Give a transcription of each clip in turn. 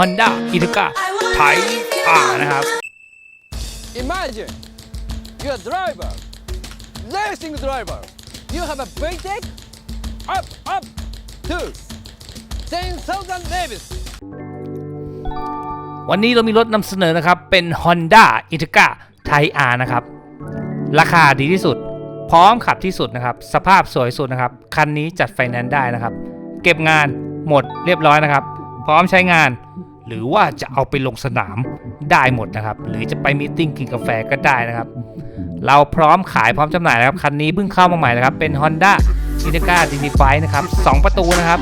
Honda i t a k a Type R นะครับ Imagine you're a driver, racing driver. You have a paycheck up, up to 10,000 Davis. วันนี้เรามีรถนำเสนอนะครับ เป็น Honda i t a k a Type R นะครับ ราคาดีที่สุด พร้อมขับที่สุดนะครับ สภาพสวยสุดนะครับ คันนี้จัดไฟแนนซ์ได้นะครับ เก็บงานหมดเรียบร้อยนะครับ พร้อมใช้งาน หรือว่าจะเอาไปลงสนามได้หมดนะครับ หรือจะไปมีติ้งกินกาแฟก็ได้นะครับ เราพร้อมขายพร้อมจำหน่ายนะครับ คันนี้เพิ่งเข้ามาใหม่นะครับ เป็น Honda i t e g r a d i g n i f y นะครับ 2 ประตูนะครับ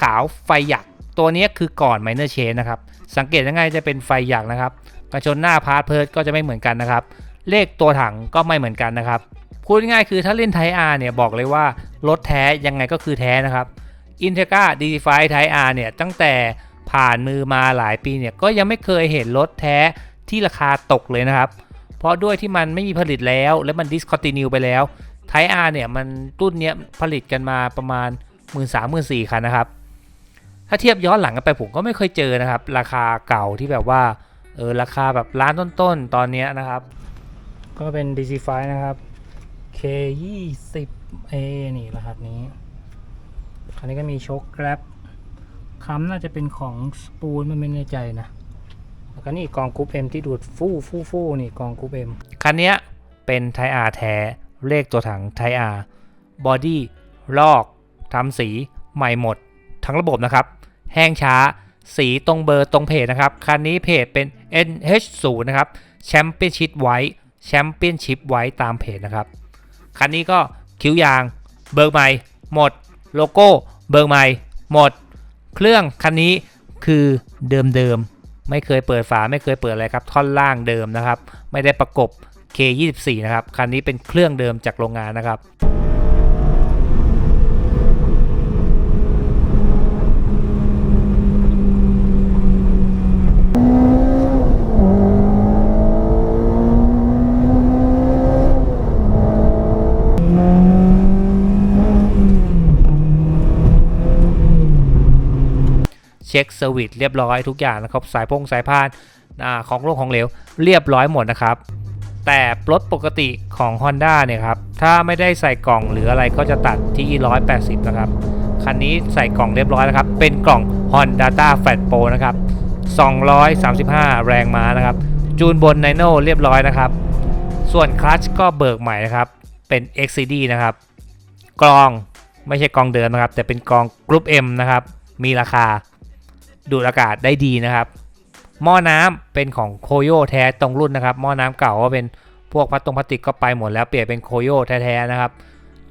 ขาวไฟหยัก ตัวนี้คือก่อน Minor Change นะครับ สังเกตยังไงจะเป็นไฟหยักนะครับกระชนหน้าพาร์ทเพิร์ดก็จะไม่เหมือนกันนะครับ เลขตัวถังก็ไม่เหมือนกันนะครับ พูดง่ายคือถ้าเล่นไทอาร์เนี่ยบอกเลยว่ารถแท้ยังไงก็คือแท้นะครับ i n t e g r a d f i ไทอาร์เนี่ยตั้งแต่ผ่านมือมาหลายปีเนี่ยก็ยังไม่เคยเห็นรถแท้ที่ราคาตกเลยนะครับ เพราะด้วยที่มันไม่มีผลิตแล้วและมัน discontinue ไปแล้วไทอาร์เนี่ยมันรุ่นเนี้ยผลิตกันมาประมาณ 1 3 0 0 0 0 4คันนะครับ ถ้าเทียบย้อนหลังกันไปผมก็ไม่เคยเจอนะครับ ราคาเก่าที่แบบว่าเออราคาแบบร้านต้นๆตอนเนี้ยนะครับ ก็เป็น DC5 นะครับ K20A นี่รหัสนี้ คันนี้ก็มีโชคแกร็บค้ำน่าจะเป็นของสปูนมันไม่แน่ใจนะ แล้วก็นี่กองกรุ๊ป M ที่ดูดฟู่ฟู่ฟู่นี่กองกรุ๊ป M คันเนี้ยเป็นไทอาร์แท้ เลขตัวถังไทอาร์บอดี้ลอกทำสีใหม่หมด ทั้งระบบนะครับ แห้งช้า สีตรงเบอร์ตรงเพจนะครับ คันนี้เพจเป็น NH0 นะครับแชมเปี้ยนชิพไว้แชมเปี้ยนชิพไว้ตามเพจนะครับ คันนี้ก็คิ้วยาง เบิกใหม่หมด โลโก้เบิกใหม่หมด เครื่องคันนี้คือเดิมๆไม่เคยเปิดฝาไม่เคยเปิดอะไรครับ ท่อนล่างเดิมนะครับ ไม่ได้ประกบ K24 นะครับ คันนี้เป็นเครื่องเดิมจากโรงงานนะครับ ช็คเซอร์วิสเรียบร้อยทุกอย่างนะครับ สายพงสายพานอาของลงของเหลวเรียบร้อยหมดนะครับ แต่รถปกติของ Honda เนี่ยครับ ถ้าไม่ได้ใส่กล่องหรืออะไรก็จะตัดที่ 180 นะครับ คันนี้ใส่กล่องเรียบร้อยแล้วครับ เป็นกล่อง Honda Data Fat Pro นะครับ 235 แรงม้านะครับ จูนบนไนโนเรียบร้อยนะครับ ส่วนคลัตชก็เบิกใหม่นะครับ เป็น XCD นะครับกรองไม่ใช่กองเดิมนะครับ แต่เป็นกองกรุ๊ป M นะครับ มีราคา ดูดอากาศได้ดีนะครับ หม้อน้ำเป็นของโคโยแท้ตรงรุ่นนะครับ หม้อน้ำเก่าก็เป็นพวกพลาสตรงพลาสติกก็ไปหมดแล้วเปลี่ยนเป็นโคโยแท้ๆนะครับ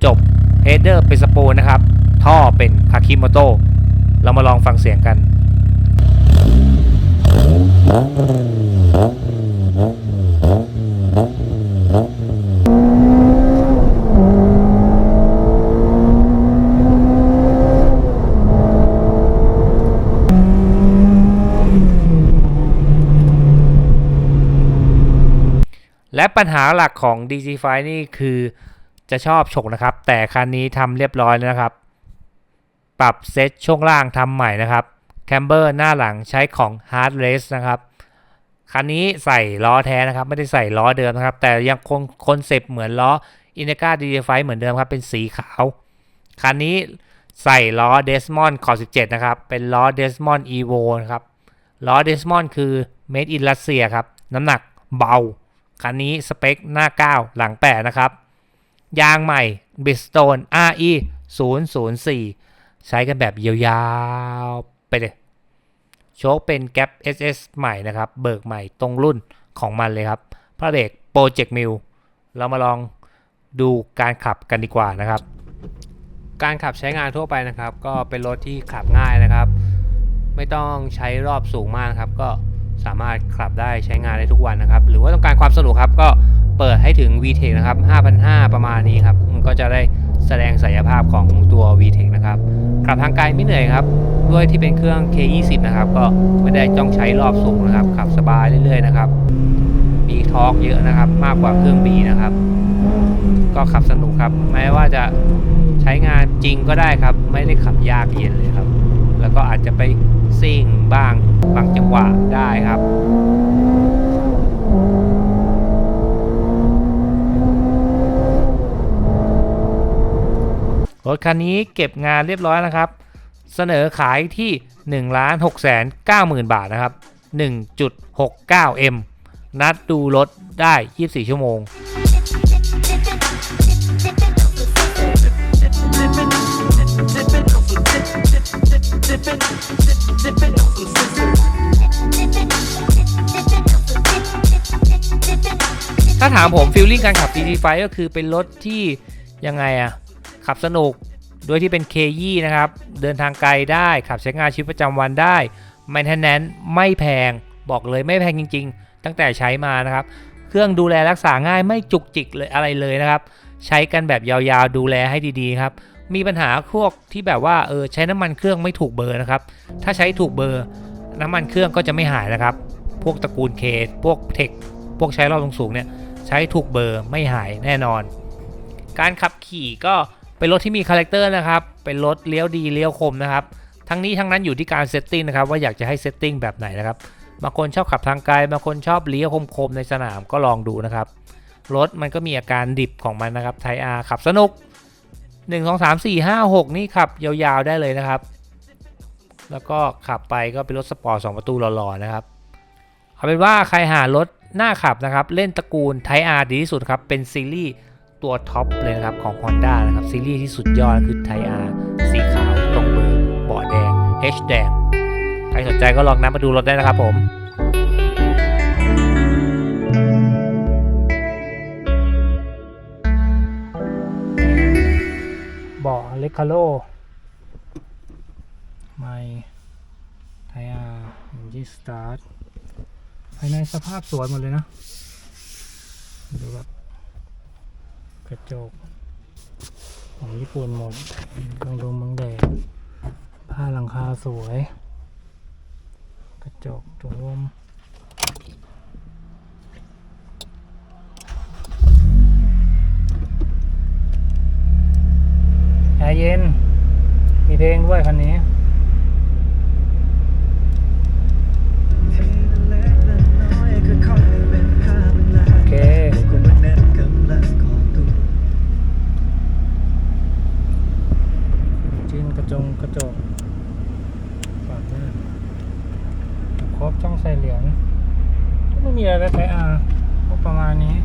จบเฮดเดอร์เป็นสปูนนะครับ ท่อเป็นคาคิโมโตเรามาลองฟังเสียงกัน และปัญหาหลักของ DC5 นี่คือจะชอบฉกนะครับ แต่คันนี้ทำเรียบร้อยแล้วนะครับ ปรับเซตช่วงล่างทำใหม่นะครับแคมเบอร์หน้าหลังใช้ของ Hard Race นะครับคันนี้ใส่ล้อแท้นะครับ ไม่ได้ใส่ล้อเดิมนะครับ แต่ยังคงคอนเซปต์เหมือนล้อ i n t e g r a DC5 เหมือนเดิมครับ เป็นสีขาว คันนี้ใส่ล้อ Desmond ขอบ17 นะครับ เป็นล้อ Desmond Evo นะครับ ล้อ Desmond คือ Made in Russia ครับ น้ำหนักเบา คันนี้สเปคหน้า 9 หลัง 8 นะครับ ยางใหม่ Bridgestone RE 004 ใช้กันแบบยาวๆ ไปเลย โชคเป็น Gap SS ใหม่นะครับ เบิกใหม่ตรงรุ่นของมันเลยครับ พระเบรก Project Mill เรามาลองดูการขับกันดีกว่านะครับ การขับใช้งานทั่วไปนะครับ ก็เป็นรถที่ขับง่ายนะครับ ไม่ต้องใช้รอบสูงมากครับก็ สามารถขับได้ใช้งานได้ทุกวันนะครับ หรือว่าต้องการความสนุกครับ ก็เปิดให้ถึง VTEC นะครับ5,500 ประมาณนี้ครับมันก็จะได้แสดงศักยภาพของตัว VTEC นะครับขับทางไกลไม่เหนื่อยครับ ด้วยที่เป็นเครื่อง K20 นะครับ ก็ไม่ได้จ้องใช้รอบสูงนะครับ ขับสบายเรื่อยๆนะครับ มีทอร์กเยอะนะครับ มากกว่าเครื่อง B นะครับ ก็ขับสนุกครับ แม้ว่าจะใช้งานจริงก็ได้ครับ ไม่ได้ขับยากเย็นเลยครับ แล้วก็อาจจะไปซิ่งบ้างบางจังหวะได้ครับรถคันนี้เก็บงานเรียบร้อยนะครับ เสนอขายที่1ล้าน6แสน9หมื่นบาทนะครับ 1.69M นัดดูรถได้ 24 ชั่วโมง ถ้าถามผมฟีลลิ่งการขับ GT5 ก็คือเป็นรถที่ยังไงอะขับสนุกโดยที่เป็น K20 นะครับ เดินทางไกลได้ขับใช้งานชีวิตประจำวันได้ maintenance ไม่แพงบอกเลยไม่แพงจริง ๆ ตั้งแต่ใช้มานะครับ เครื่องดูแลรักษาง่ายไม่จุกจิกเลยอะไรเลยนะครับ ใช้กันแบบยาวๆดูแลให้ดีๆครับ มีปัญหาพวกที่แบบว่าเออใช้น้ำมันเครื่องไม่ถูกเบอร์นะครับ ถ้าใช้ถูกเบอร์น้ำมันเครื่องก็จะไม่หายนะครับ พวกตระกูลเคพวกเทคพวกใช้รอบสูงเนี่ยใช้ถูกเบอร์ไม่หายแน่นอน การขับขี่ก็เป็นรถที่มีคาแรคเตอร์นะครับ เป็นรถเลี้ยวดีเลี้ยวคมนะครับ ทั้งนี้ทั้งนั้นอยู่ที่การเซตติ้งนะครับว่าอยากจะให้เซตติ้งแบบไหนนะครับ บางคนชอบขับทางไกล บางคนชอบเลี้ยวคมๆในสนามก็ลองดูนะครับ รถมันก็มีอาการดิบของมันนะครับ ไทอาขับสนุก 1 2 3 4 5 6 นี่ขับยาวๆได้เลยนะครับ แล้วก็ขับไปก็เป็นรถสปอร์ต2ประตูหล่อๆนะครับ เอาเป็นว่าใครหารถหน้าขับนะครับ เล่นตระกูลไทอาร์ดีที่สุดครับ เป็นซีรีส์ตัวท็อปเลยนะครับของ Honda นะครับ ซีรีส์ที่สุดยอดคือไทอาร์สีขาวตรงเบอร์เบาะแดง H แดง ใครสนใจก็ลองนับมาดูรถได้นะครับผม บาะเลคาโลไม่ไทอาอินจิสตาร์ทภายในสภาพสวยหมดเลยนะ ดูแบบกระจก ของญี่ปุ่นหมดเครื่องดมบังแดดผ้าหลังคาสวย กระจกถุงลมแอร์เย็น มีเพลง ด้วยคันนี้โอเคจิ้นกระจงกระจกฝาดน้าครบช่องใส่เหรียญก็ไม่มีอะไรแล้วใช้อาก็ประมาณนี้